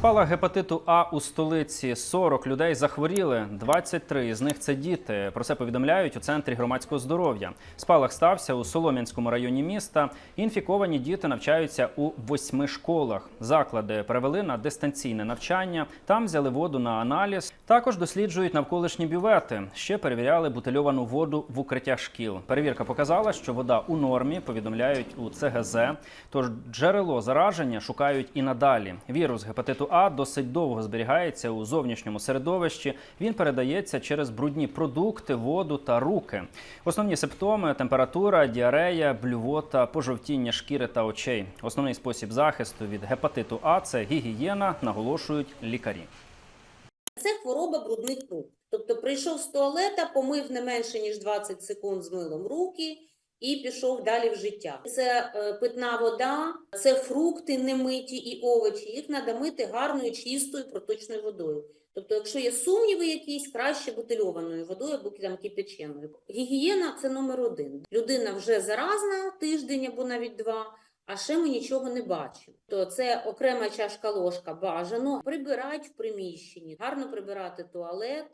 Спалах гепатиту А у столиці 40 людей захворіли, 23 з них це діти. Про це повідомляють у центрі громадського здоров'я. Спалах стався у Солом'янському районі міста. Інфіковані діти навчаються у восьми школах. Заклади перевели на дистанційне навчання. Там взяли воду на аналіз. Також досліджують навколишні бювети. Ще перевіряли бутильовану воду в укриттях шкіл. Перевірка показала, що вода у нормі. Повідомляють у ЦГЗ. Тож джерело зараження шукають і надалі. Вірус гепатиту А досить довго зберігається у зовнішньому середовищі. Він передається через брудні продукти, воду та руки. Основні симптоми температура, діарея, блювота, пожовтіння шкіри та очей. Основний спосіб захисту від гепатиту А це гігієна, наголошують лікарі. Це хвороба брудних рук. Тобто прийшов з туалета, помив не менше ніж 20 секунд з милом руки і пішов далі в життя. Це е, питна вода, це фрукти немиті і овочі. Їх треба мити гарною, чистою, проточною водою. Тобто, якщо є сумніви якісь, краще бутильованою водою або там кипяченою. Гігієна це номер один. Людина вже заразна тиждень або навіть два. А ще ми нічого не бачимо. То це окрема чашка ложка бажано прибирати в приміщенні, гарно прибирати туалет,